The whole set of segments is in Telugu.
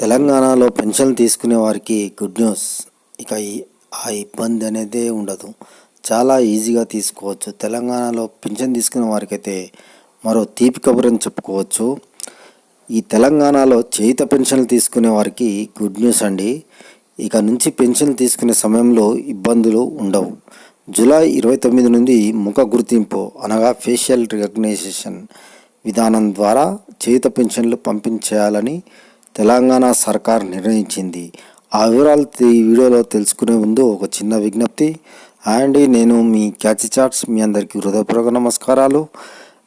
తెలంగాణలో పెన్షన్ తీసుకునే వారికి గుడ్ న్యూస్. ఇక ఆ ఇబ్బంది అనేది ఉండదు. చాలా ఈజీగా తీసుకోవచ్చు. తెలంగాణలో పెన్షన్ తీసుకునే వారికైతే మరో తీపి కబురని చెప్పుకోవచ్చు. ఈ తెలంగాణలో చేయిత పెన్షన్లు తీసుకునే వారికి గుడ్ న్యూస్ అండి. ఇక నుంచి పెన్షన్ తీసుకునే సమయంలో ఇబ్బందులు ఉండవు. జూలై ఇరవై తొమ్మిది నుండి ముఖ గుర్తింపు అనగా ఫేషియల్ రికగ్నైజేషన్ విధానం ద్వారా చేయుత పెన్షన్లు పంపించేయాలని తెలంగాణ సర్కార్ నిర్ణయించింది. ఆ వివరాలు ఈ వీడియోలో తెలుసుకునే ముందు ఒక చిన్న విజ్ఞప్తి. అండ్ నేను మీ క్యాచ్ చాట్స్ మీ అందరికీ హృదయపూర్వక నమస్కారాలు.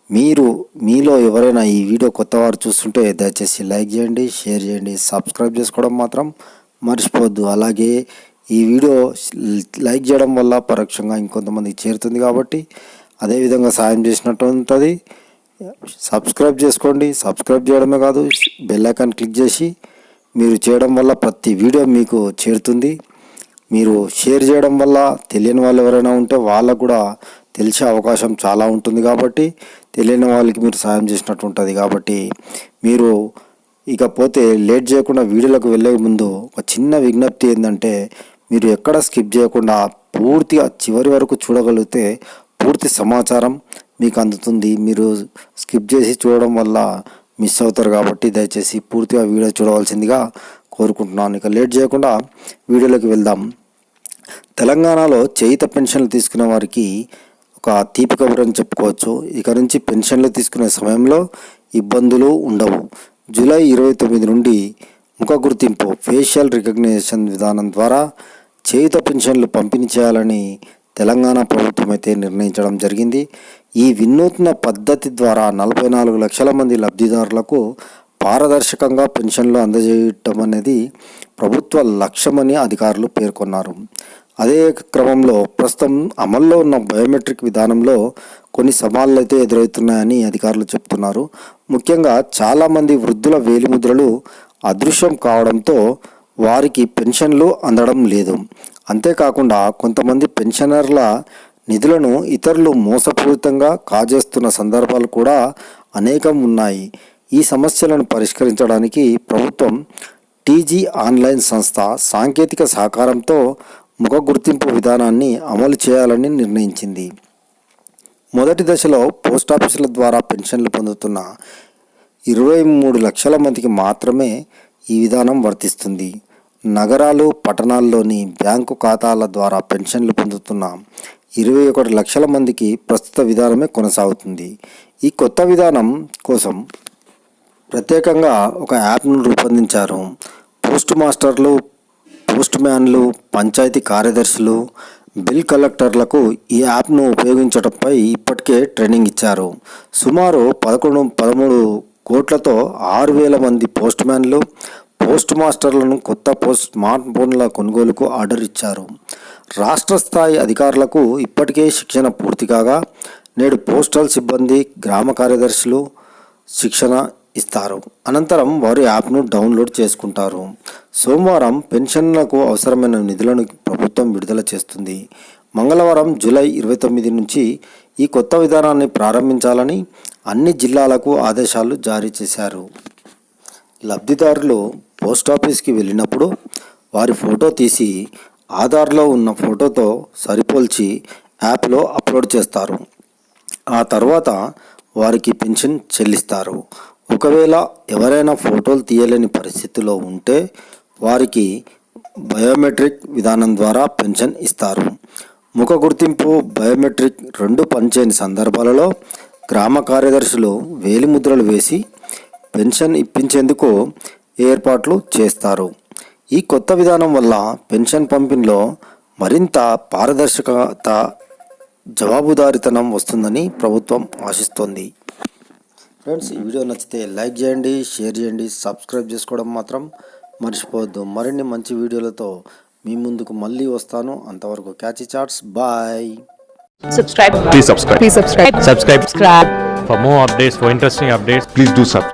మీరు మీలో ఎవరైనా ఈ వీడియో కొత్త వారు చూస్తుంటే దయచేసి లైక్ చేయండి షేర్ చేయండి సబ్స్క్రైబ్ చేసుకోవడం మాత్రం మర్చిపోవద్దు. అలాగే ఈ వీడియో లైక్ చేయడం వల్ల పరోక్షంగా ఇంకొంతమందికి చేరుతుంది కాబట్టి అదేవిధంగా సాయం చేసినట్టు ఉంటుంది. సబ్స్క్రైబ్ చేసుకోండి. సబ్స్క్రైబ్ చేయడమే కాదు బెల్ ఐకాన్ క్లిక్ చేసి మీరు చేయడం వల్ల ప్రతి వీడియో మీకు చేరుతుంది. మీరు షేర్ చేయడం వల్ల తెలియని వాళ్ళు ఎవరైనా ఉంటే వాళ్ళకు కూడా తెలిసే అవకాశం చాలా ఉంటుంది కాబట్టి తెలియని వాళ్ళకి మీరు సాయం చేసినట్టు ఉంటుంది కాబట్టి మీరు ఇకపోతే లేట్ చేయకుండా వీడియోలకు వెళ్ళే ముందు ఒక చిన్న విజ్ఞప్తి ఏంటంటే మీరు ఎక్కడ స్కిప్ చేయకుండా పూర్తిగా చివరి వరకు చూడగలిగితే పూర్తి సమాచారం. మీకు అందుతుంది మీరు స్కిప్ చేసి చూడడం వల్ల మిస్ అవుతారు కాబట్టి దయచేసి పూర్తిగా వీడియో చూడవలసిందిగా కోరుకుంటున్నాను. ఇక లేట్ చేయకుండా వీడియోలోకి వెళ్దాం. తెలంగాణలో చేయిత పెన్షన్లు తీసుకునే వారికి ఒక తీపి కబురు అని చెప్పుకోవచ్చు. ఇక నుంచి పెన్షన్లు తీసుకునే సమయంలో ఇబ్బందులు ఉండవు. జూలై ఇరవై తొమ్మిది నుండి ముఖ గుర్తింపు ఫేషియల్ రికగ్నిషన్ విధానం ద్వారా చేయుత పెన్షన్లు పంపిణీ చేయాలని తెలంగాణ ప్రభుత్వం అయితే నిర్ణయించడం జరిగింది. ఈ వినూత్న పద్ధతి ద్వారా నలభై నాలుగు లక్షల మంది లబ్ధిదారులకు పారదర్శకంగా పెన్షన్లు అందజేయటం అనేది ప్రభుత్వ లక్ష్యమని అధికారులు పేర్కొన్నారు. అదే క్రమంలో ప్రస్తుతం అమల్లో ఉన్న బయోమెట్రిక్ విధానంలో కొన్ని సవాళ్ళు అయితే ఎదురవుతున్నాయని అధికారులు చెప్తున్నారు ముఖ్యంగా చాలామంది వృద్ధుల వేలిముద్రలు అదృశ్యం కావడంతో వారికి పెన్షన్లు అందడం లేదు. అంతేకాకుండా కొంతమంది పెన్షనర్ల నిధులను ఇతరులు మోసపూరితంగా కాజేస్తున్న సందర్భాలు కూడా అనేకం ఉన్నాయి. ఈ సమస్యలను పరిష్కరించడానికి ప్రభుత్వం టీజీ ఆన్లైన్ సంస్థ సాంకేతిక సహకారంతో ముఖ గుర్తింపు విధానాన్ని అమలు చేయాలని నిర్ణయించింది. మొదటి దశలో పోస్టాఫీసుల ద్వారా పెన్షన్లు పొందుతున్న ఇరవై మూడు లక్షల మందికి మాత్రమే ఈ విధానం వర్తిస్తుంది. నగరాలు పట్టణాల్లోని బ్యాంకు ఖాతాల ద్వారా పెన్షన్లు పొందుతున్న ఇరవై ఒకటి లక్షల మందికి ప్రస్తుత విధానమే కొనసాగుతుంది. ఈ కొత్త విధానం కోసం ప్రత్యేకంగా ఒక యాప్ను రూపొందించారు. పోస్ట్ మాస్టర్లు పోస్ట్ మ్యాన్లు పంచాయతీ కార్యదర్శులు బిల్ కలెక్టర్లకు ఈ యాప్ను ఉపయోగించడంపై ఇప్పటికే ట్రైనింగ్ ఇచ్చారు. సుమారు పదకొండు పదమూడు కోట్లతో ఆరు వేల మంది పోస్ట్ మ్యాన్లు పోస్ట్ మాస్టర్లను కొత్త పోస్ట్ స్మార్ట్ ఫోన్ల కొనుగోలుకు ఆర్డర్ ఇచ్చారు. రాష్ట్ర స్థాయి అధికారులకు ఇప్పటికే శిక్షణ పూర్తి కాగా నేడు పోస్టల్ సిబ్బంది గ్రామ కార్యదర్శులు శిక్షణ ఇస్తారు. అనంతరం వారు యాప్ను డౌన్లోడ్ చేసుకుంటారు. సోమవారం పెన్షన్లకు అవసరమైన నిధులను ప్రభుత్వం విడుదల చేస్తుంది. మంగళవారం జూలై ఇరవై తొమ్మిది నుంచి ఈ కొత్త విధానాన్ని ప్రారంభించాలని అన్ని జిల్లాలకు ఆదేశాలు జారీ చేశారు. లబ్ధిదారులు పోస్ట్ ఆఫీస్కి వెళ్ళినప్పుడు వారి ఫోటో తీసి ఆధార్లో ఉన్న ఫోటోతో సరిపోల్చి యాప్లో అప్లోడ్ చేస్తారు. ఆ తర్వాత వారికి పెన్షన్ చెల్లిస్తారు. ఒకవేళ ఎవరైనా ఫోటోలు తీయలేని పరిస్థితిలో ఉంటే వారికి బయోమెట్రిక్ విధానం ద్వారా పెన్షన్ ఇస్తారు. ముఖ గుర్తింపు బయోమెట్రిక్ రెండు పనిచేయని సందర్భాలలో గ్రామ కార్యదర్శులు వేలిముద్రలు వేసి పెన్షన్ ఇప్పించేందుకు ఏర్పాట్లు చేస్తారు. ఈ కొత్త విధానం వల్ల పెన్షన్ పంపిణీలో మరింత పారదర్శకత జవాబుదారితనం వస్తుందని ప్రభుత్వం ఆశిస్తోంది. ఫ్రెండ్స్ ఈ వీడియో నచ్చితే లైక్ చేయండి షేర్ చేయండి సబ్స్క్రైబ్ చేసుకోవడం మాత్రం మర్చిపోవద్దు. మరిన్ని మంచి వీడియోలతో మీ ముందుకు మళ్ళీ వస్తాను. అంతవరకు catchy chats bye. Subscribe. Please subscribe. please subscribe. Subscribe. subscribe. For more updates, for interesting updates, please do subscribe.